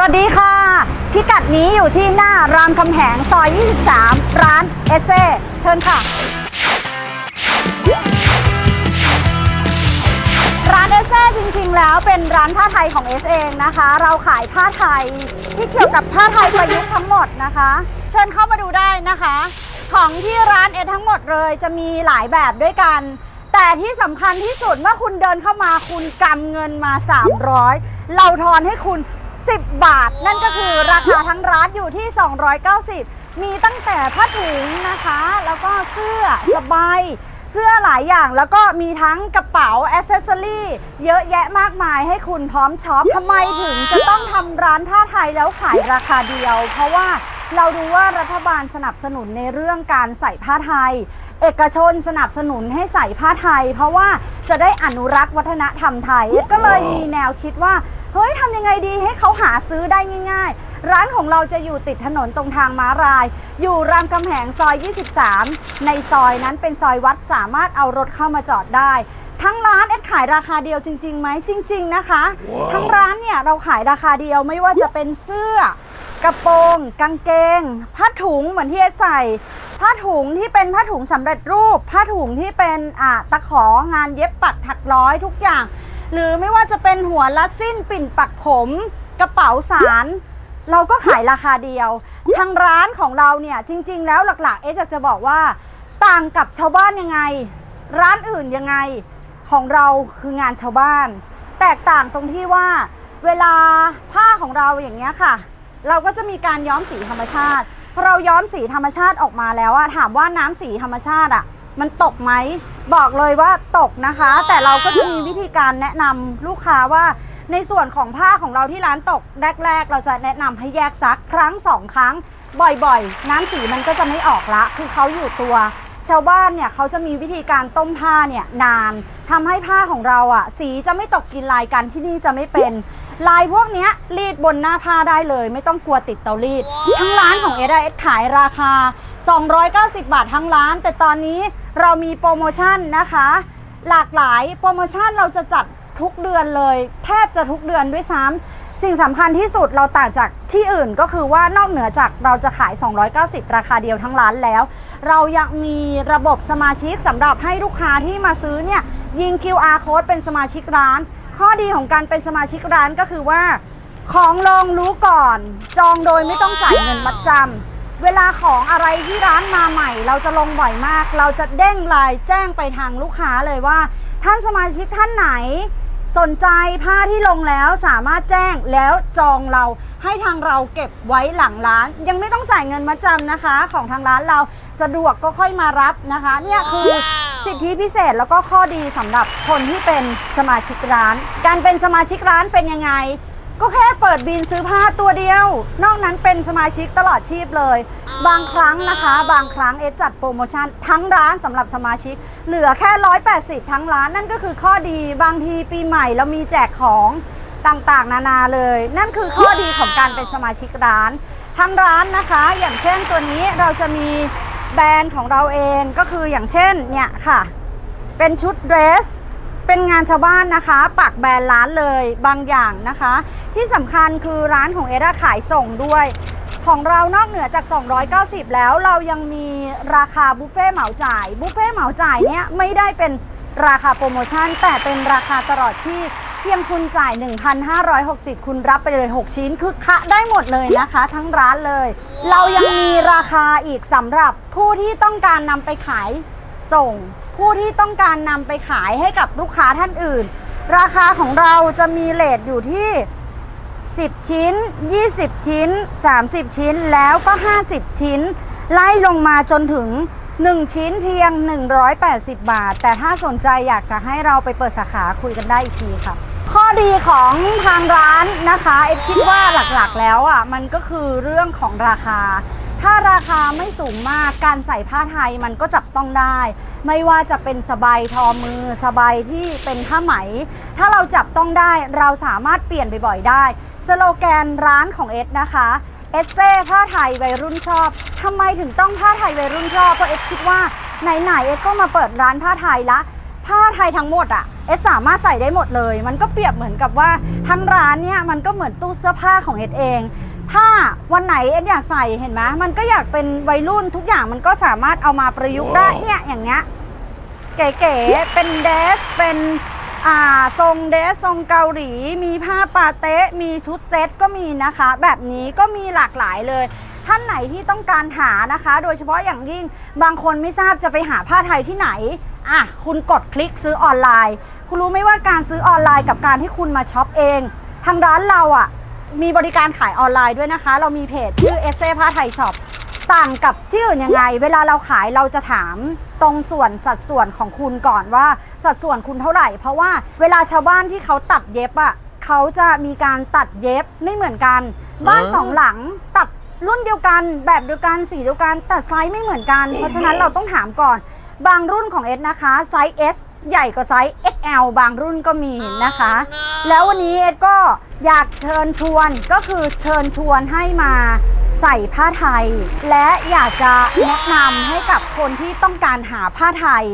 สวัสดีค่ะ พิกัดนี้อยู่ที่หน้ารามคำแหงซอย 23 ร้านเอเซเชิญค่ะ ร้านเอเซจริงๆ แล้วเป็นร้านผ้าไทยของเอสเองนะคะ เราขายผ้าไทยที่เกี่ยวกับผ้าไทยประยุกต์ทั้งหมดนะคะ เชิญเข้ามาดูได้นะคะ ของที่ร้านเอทั้งหมดเลยจะมีหลายแบบด้วยกันแต่ที่สำคัญที่สุดเมื่อคุณเดินเข้ามาคุณกำเงินมา 300 เราทอนให้คุณ 10 บาท นั่นก็คือราคาทั้งร้านอยู่ที่ 290 มีตั้งแต่ผ้าถุงนะคะ แล้วก็เสื้อสบายเสื้อหลายอย่างแล้วก็มีทั้งกระเป๋าอ c เซสซอรี่เยอะแยะมากมายให้คุณพร้อมช็อปทำไมถึงจะต้องทำร้านผ้าไทยแล้วขายราคาเดียว เพราะว่าเราดูว่ารัฐบาลสนับสนุนในเรื่องการใส่ผ้าไทย เอกชนสนับสนุนให้ใส่ผ้าไทย เพราะว่าจะได้อนุรักษ์วัฒนธรรมไทย ก็เลยมีแนวคิดว่า เฮ้ยทำยังไงดีให้เขาหาซื้อได้ง่าย ๆ ร้านของเราจะอยู่ติดถนนตรงทางม้าลาย อยู่รามคำแหงซอย 23 ในซอยนั้นเป็นซอยวัดสามารถเอารถเข้ามาจอดได้ ทั้งร้านเอ็ดขายราคาเดียวจริงๆไหมจริง ๆ นะคะทั้งร้านเนี่ยเราขายราคาเดียวไม่ว่าจะเป็นเสื้อกระโปรงกางเกง ผ้าถุงเหมือนที่เอใส่ ผ้าถุงที่เป็นผ้าถุงสำเร็จรูปของถุงที่เป็นอ่าตะของานเย็บปักถักร้อยทุกอย่าง หรือไม่ว่าจะเป็นหัวลัดสิ้นปิ่นปักผม กระเป๋าสาร เราก็ขายราคาเดียว ทางร้านของเราเนี่ยจริง ๆ แล้วหลักๆ เอ๊ะจะจะบอกว่า ต่างกับชาวบ้านยังไง ร้านอื่นยังไงของเราคืองานชาวบ้าน แตกต่างตรงที่ว่า เวลาผ้าของเราอย่างเงี้ยค่ะ เราก็จะมีการย้อมสีธรรมชาติพอเราย้อมสีธรรมชาติออกมาแล้วอะถามว่าน้ำสีธรรมชาติอะ มันตกไหมบอกเลยว่าตกนะคะ แต่เราก็จะมีวิธีการแนะนำลูกค้าว่า ในส่วนของผ้าของเราที่ร้านตกแรก ๆ เราจะแนะนำให้แยกซักครั้งสองครั้ง บ่อยๆ น้ำสีมันก็จะไม่ออกละ คือเขาอยู่ตัว ชาวบ้านเนี่ยเขาจะมีวิธีการต้มผ้าเนี่ยนานทำให้ผ้าของเราอะสีจะไม่ตกกินลายกันที่นี่จะไม่เป็น ลายพวกเนี้ยรีดบนหน้าผ้าได้เลย ไม่ต้องกลัวติดเตารีด ทั้งร้านของเอ s ขายราคา 290 บาททั้งร้าน แต่ตอนนี้ เรามีโปรโมชั่นนะคะ หลากหลายโปรโมชั่นเราจะจัดทุกเดือนเลย แทบจะทุกเดือนด้วยซ้ำสิ่งสำคัญที่สุดเราต่างจากที่อื่นก็คือว่านอกเหนือจากเราจะขาย 290 ราคาเดียวทั้งร้านแล้ว เรายังมีระบบสมาชิกสำหรับให้ลูกค้าที่มาซื้อเนี่ยยิง QR code เป็นสมาชิกร้าน ข้อดีของการเป็นสมาชิกร้านก็คือว่า ของลองรู้ก่อน จองโดยไม่ต้องจ่ายเงินมัดจำ เวลาของอะไรที่ร้านมาใหม่ เราจะลงบ่อยมาก เราจะเด้งไลน์แจ้งไปทางลูกค้าเลยว่า ท่านสมาชิกท่านไหน สนใจผ้าที่ลงแล้วสามารถแจ้งแล้วจองเราให้ทางเราเก็บไว้หลังร้าน ยังไม่ต้องจ่ายเงินมัดจำนะคะ ของทางร้านเราสะดวกก็ค่อยมารับนะคะเนี่ยคือสิทธิพิเศษแล้วก็ข้อดีสำหรับคนที่เป็นสมาชิกร้าน การเป็นสมาชิกร้านเป็นยังไง ก็แค่เปิดบินซื้อผ้าตัวเดียว นอกนั้นเป็นสมาชิกตลอดชีพเลย บางครั้งนะคะ บางครั้งเอสจัดโปรโมชั่นทั้งร้านสำหรับสมาชิก เหลือแค่ 180 ทั้งร้านนั่นก็คือข้อดีบางทีปีใหม่เรามีแจกของต่างๆ นานาเลย นั่นคือข้อดีของการเป็นสมาชิกร้านทั้งร้านนะคะ อย่างเช่นตัวนี้เราจะมีแบรนด์ของเราเองก็คืออย่างเช่นเนี่ยค่ะ เป็นชุดเดรส เป็นงานชาวบ้านนะคะ ปักแบรนด์ร้านเลยบางอย่างนะคะ ที่สำคัญคือร้านของเอราขายส่งด้วย ของเรานอกเหนือจาก 290 แล้วเรายังมีราคาบุฟเฟ่เหมาจ่าย บุฟเฟ่เหมาจ่ายเนี้ยไม่ได้เป็นราคาโปรโมชั่น แต่เป็นราคาตลอดที่เพียงคุณจ่าย 1,560 คุณรับไปเลย 6 ชิ้น คือคะได้หมดเลยนะคะ ทั้งร้านเลย เรายังมีราคาอีกสำหรับผู้ที่ต้องการนำไปขายส่ง ผู้ที่ต้องการนำไปขายให้กับลูกค้าท่านอื่น ราคาของเราจะมีเลทอยู่ที่ 10 ชิ้น 20 ชิ้น 30 ชิ้นแล้วก็ 50 ชิ้น ไล่ลงมาจนถึง 1 ชิ้นเพียง 180 บาท แต่ถ้าสนใจอยากจะให้เราไปเปิดสาขาคุยกันได้อีกทีค่ะ ข้อดีของทางร้านนะคะ เอ็ดคิดว่าหลักๆแล้วอะมันก็คือเรื่องของราคา ถ้าราคาไม่สูงมากการใส่ผ้าไทยมันก็จับต้องได้ ไม่ว่าจะเป็นสบายทอมือ สบายที่เป็นผ้าไหม ถ้าเราจับต้องได้เราสามารถเปลี่ยนบ่อยๆได้ สโลแกนร้านของเอสนะคะเอสเซ่ผ้าไทยวัยรุ่นชอบทำไมถึงต้องผ้าไทยวัยรุ่นชอบเพราะเอสคิดว่าไหนๆเอสก็มาเปิดร้านผ้าไทยละผ้าไทยทั้งหมดอะเอสสามารถใส่ได้หมดเลย มันก็เปรียบเหมือนกับว่าทั้งร้านเนี่ยมันก็เหมือนตู้เสื้อผ้าของเอสเอง ถ้าวันไหนเอสอยากใส่เห็นไหมมันก็อยากเป็นวัยรุ่นทุกอย่างมันก็สามารถเอามาประยุกต์ได้เนี่ยอย่างเงี้ยเก๋ๆเป็นเดรสเป็นอ่าทรงเดรสทรงเกาหลี มีผ้าปาเต๊ะมีชุดเซ็ตก็มีนะคะ แบบนี้ก็มีหลากหลายเลย ท่านไหนที่ต้องการหานะคะ โดยเฉพาะอย่างยิ่งบางคนไม่ทราบจะไปหาผ้าไทยที่ไหนอะคุณกดคลิกซื้อออนไลน์ คุณรู้ไหมว่าการซื้อออนไลน์กับการที่คุณมาช็อปเอง ทางร้านเราอะ มีบริการขายออนไลน์ด้วยนะคะ เรามีเพจชื่อเอเซ่ผ้าไทยช็อปต่างกับที่อื่นยังไง เวลาเราขายเราจะถามตรงส่วนสัดส่วนของคุณก่อนว่าสัดส่วนคุณเท่าไหร่ เพราะว่าเวลาชาวบ้านที่เขาตัดเย็บอะเขาจะมีการตัดเย็บไม่เหมือนกัน บ้านสองหลังตัดรุ่นเดียวกันแบบเดียวกันสีเดียวกันแต่ไซส์ไม่เหมือนกัน เพราะฉะนั้นเราต้องถามก่อน บางรุ่นของเอสนะคะไซส์ S ใหญ่กว่าไซส์ XL บางรุ่นก็มีนะคะ แล้ววันนี้เอ็ดก็ อยากเชิญชวนก็คือเชิญชวนให้มาใส่ผ้าไทย และอยากจะแนะนำให้กับคนที่ต้องการหาผ้าไทย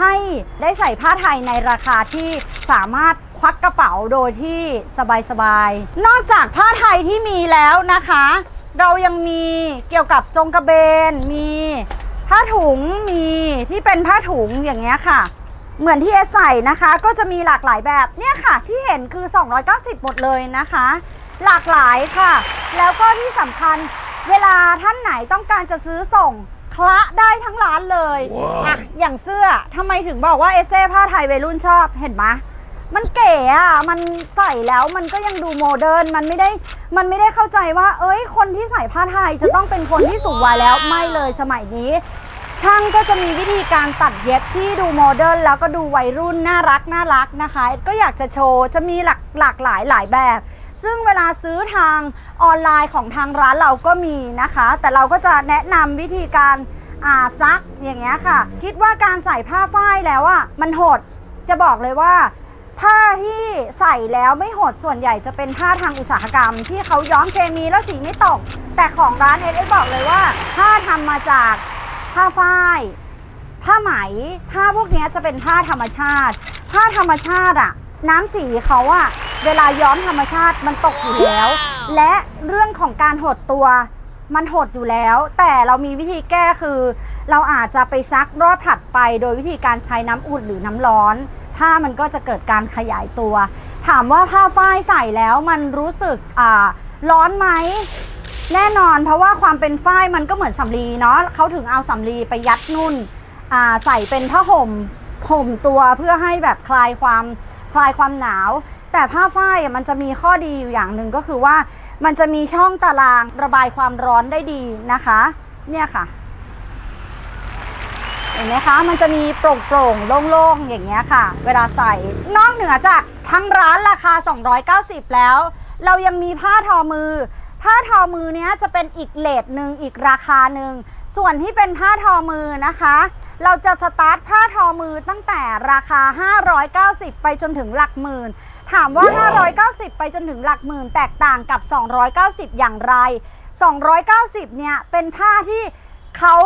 ให้ได้ใส่ผ้าไทยในราคาที่สามารถควักกระเป๋าโดยที่สบายๆ นอกจากผ้าไทยที่มีแล้วนะคะ เรายังมีเกี่ยวกับจงกระเบน มีผ้าถุงมีที่เป็นผ้าถุงอย่างเงี้ยค่ะ เหมือนที่เอสใส่นะคะ ก็จะมีหลากหลายแบบเนี่ยค่ะ ที่เห็นคือ 290 หมดเลยนะคะ หลากหลายค่ะ แล้วก็ที่สำคัญเวลาท่านไหนต้องการจะซื้อส่งคละได้ทั้งร้านเลยอะอย่างเสื้อทำไมถึงบอกว่าเอเซ่ผ้าไทยวัยรุ่นชอบเห็นไหมมันเก๋อะมันใส่แล้วมันก็ยังดูโมเดิร์นมันไม่ได้มันไม่ได้เข้าใจว่า เอ้ย คนที่ใส่ผ้าไทยจะต้องเป็นคนที่สูงวัยแล้วไม่เลยสมัยนี้ ช่างก็จะมีวิธีการตัดเย็บที่ดูโมเดิร์นแล้วก็ดูวัยรุ่นน่ารักน่ารักนะคะ ก็อยากจะโชว์จะมีหลากหลากหลายหลายแบบ ซึ่งเวลาซื้อทางออนไลน์ของทางร้านเราก็มีนะคะ แต่เราก็จะแนะนำวิธีการอาซักอย่างเงี้ยค่ะ คิดว่าการใส่ผ้าฝ้ายแล้วอะมันหดจะบอกเลยว่าผ้าที่ใส่แล้วไม่หดส่วนใหญ่จะเป็นผ้าทางอุตสาหกรรม ที่เขาย้อมเคมีแล้วสีไม่ตก แต่ของร้านเอสบอกเลยว่าผ้าทำมาจาก ผ้าฝ้าย ผ้าไหม ผ้าพวกเนี้ยจะเป็นผ้าธรรมชาติ ผ้าธรรมชาติอะน้ำสีเขาอะเวลาย้อมธรรมชาติมันตกอยู่แล้ว และเรื่องของการหดตัวมันหดอยู่แล้ว แต่เรามีวิธีแก้คือ เราอาจจะไปซักรอบถัดไป โดยวิธีการใช้น้ำอุ่นหรือน้ำร้อน ผ้ามันก็จะเกิดการขยายตัว ถามว่าผ้าฝ้ายใส่แล้วมันรู้สึกอ่าร้อนไหม แน่นอนเพราะว่าความเป็นฝ้ายมันก็เหมือนสำลีเนาะเขาถึงเอาสำลีไปยัดนุ่นใส่เป็นผ้าห่มห่มตัวเพื่อให้แบบคลายความคลายความหนาว แต่ผ้าฝ้ายมันจะมีข้อดีอยู่อย่างหนึ่งก็คือว่ามันจะมีช่องตารางระบายความร้อนได้ดีนะคะ เนี่ยค่ะเห็นไหมคะ มันจะมีโปร่งโปร่งโล่งๆ อย่างเงี้ยค่ะ เวลาใส่ นอกเหนือจากทั้งร้านราคา 290 แล้ว เรายังมีผ้าทอมือ ผ้าทอมือเนี้ยจะเป็นอีกเลทหนึ่งอีกราคาหนึ่ง ส่วนที่เป็นผ้าทอมือนะคะ เราจะสตาร์ทผ้าทอมือตั้งแต่ราคา 590 ไปจนถึงหลักหมื่น ถามว่า 590 ไปจนถึงหลักหมื่น แตกต่างกับ 290 อย่างไร 290 เนี่ยเป็นผ้าที่เขา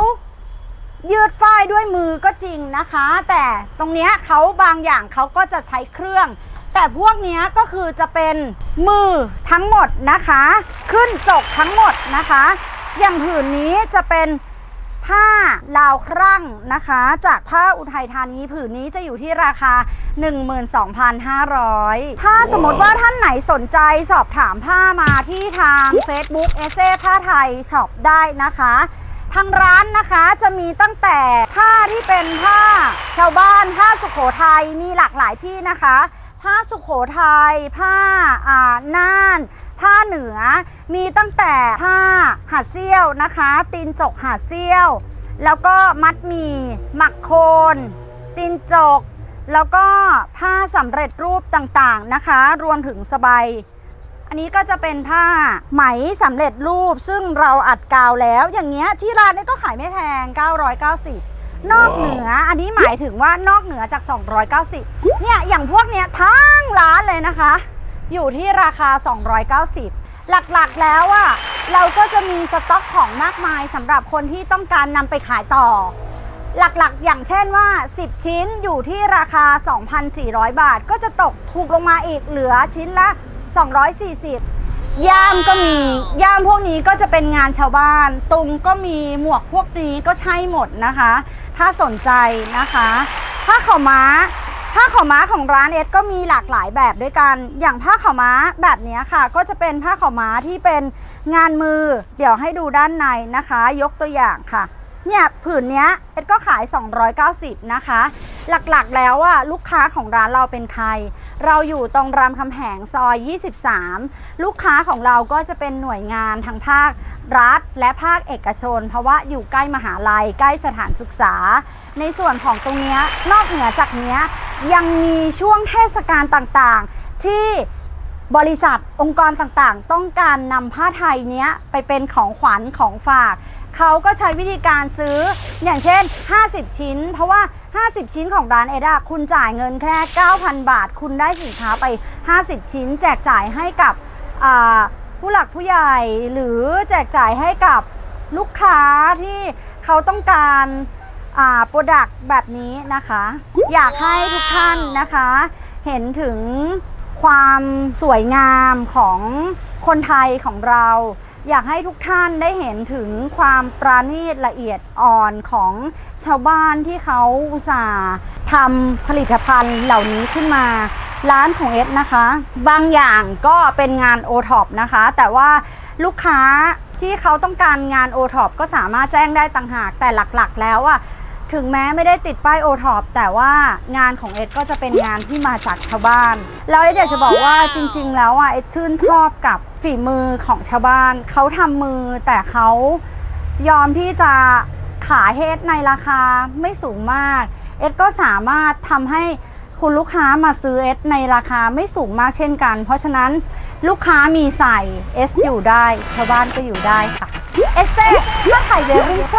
ยืดฝ้ายด้วยมือก็จริงนะคะ แต่ตรงเนี้ยเขาบางอย่างเขาก็จะใช้เครื่อง แต่พวกนี้ก็คือจะเป็นมือทั้งหมดนะคะ ขึ้นจกทั้งหมดนะคะ อย่างผืนนี้จะเป็นผ้าลาวครั่งนะคะ จากผ้าอุทัยธานีผืนนี้จะอยู่ที่ราคา 12,500 ถ้าสมมติว่าท่านไหนสนใจสอบถามผ้ามาที่ทาง Facebook เอเซ่ผ้าไทยช็อปได้นะคะทางร้านนะคะจะมีตั้งแต่ผ้าที่เป็นผ้าชาวบ้านผ้าสุขโขทัยมีหลากหลายที่นะคะ ผ้าสุขโขทัยผ้าอ่าน่าน ผ้าเหนือ มีตั้งแต่ผ้าหาดเซี่ยวนะคะ ตีนจกหาดเซี่ยว แล้วก็มัดมีหมักโคน ตีนจก แล้วก็ผ้าสำเร็จรูปต่างๆนะคะ รวมถึงสบายอันนี้ก็จะเป็นผ้าไหมสำเร็จรูปซึ่งเราอัดกาวแล้ว อย่างเงี้ยที่ร้านนี้ก็ขายไม่แพง 990 นอกเหนืออันนี้หมายถึงว่านอกเหนือจาก 290 เนี่ยอย่างพวกเนี้ยทั้งร้านเลยนะคะ อยู่ที่ราคา 290 หลักๆแล้วอะเราก็จะมีสต็อกของมากมายสำหรับคนที่ต้องการนำไปขายต่อ หลักๆ อย่างเช่นว่า 10 ชิ้นอยู่ที่ราคา 2,400 บาท ก็จะตกถูกลงมาอีกเหลือชิ้นละ 240ย่ามก็มีย่ามพวกนี้ก็จะเป็นงานชาวบ้าน ตุงก็มีหมวกพวกนี้ก็ใช่หมดนะคะ ถ้าสนใจนะคะผ้าขาวม้าผ้าขาวม้าของร้านเอสก็มีหลากหลายแบบด้วยกัน อย่างผ้าขาวม้าแบบนี้ค่ะ ก็จะเป็นผ้าขาวม้าที่เป็นงานมือ เดี๋ยวให้ดูด้านในนะคะ ยกตัวอย่างค่ะ เนี่ยผืนเนี้ยเอ็ดก็ขาย 290 นะคะ หลักๆแล้วอะลูกค้าของร้านเราเป็นใคร เราอยู่ตรงรามคำแหงซอย 23 ลูกค้าของเราก็จะเป็นหน่วยงานทางภาครัฐ และภาคเอกชน เพราะว่าอยู่ใกล้มหาลัย ใกล้สถานศึกษา ในส่วนของตรงเนี้ยนอกเหนือจากเนี้ยยังมีช่วงเทศกาลต่างๆ ที่บริษัทองค์กรต่างๆ ต้องการนำผ้าไทยเนี้ยไปเป็นของขวัญของฝาก เขาก็ใช้วิธีการซื้ออย่างเช่น 50 ชิ้น เพราะว่า 50 ชิ้นของร้านเอดาคุณจ่ายเงินแค่ 9,000 บาท คุณได้สินค้าไป 50 ชิ้น แจกจ่ายให้กับผู้หลักผู้ใหญ่หรือแจกจ่ายให้กับลูกค้าที่เขาต้องการโปรดักต์แบบนี้นะคะ อยากให้ทุกท่านนะคะ เห็นถึงความสวยงามของคนไทยของเรา อยากให้ทุกท่านได้เห็นถึงความปราณีตละเอียดอ่อนของชาวบ้านที่เขาอุตส่าห์ทำผลิตภัณฑ์เหล่านี้ขึ้นมาร้านของเอสนะคะ บางอย่างก็เป็นงานโอท็อปนะคะ แต่ว่าลูกค้าที่เขาต้องการงานโอท็อปก็สามารถแจ้งได้ต่างหากแต่หลักๆ แล้วอะถึงแม้ไม่ได้ติดป้ายโอท็อปแต่ว่างานของเอ็ดก็จะเป็นงานที่มาจากชาวบ้าน แล้วเอ็ดอยากจะบอกว่าจริง ๆ แล้วอะเอ็ดชื่นชอบกับ ฝีมือของชาวบ้านเขาทำมือแต่เขายอมที่จะขายเอ็ดในราคาไม่สูงมาก เอ็ดก็สามารถทำให้คุณลูกค้ามาซื้อเอสในราคาไม่สูงมากเช่นกัน เพราะฉะนั้นลูกค้ามีใส่เอสอยู่ได้ ชาวบ้านก็อยู่ได้ค่ะ เอสเซ่ผ้าไทยเวฟรุ่งโช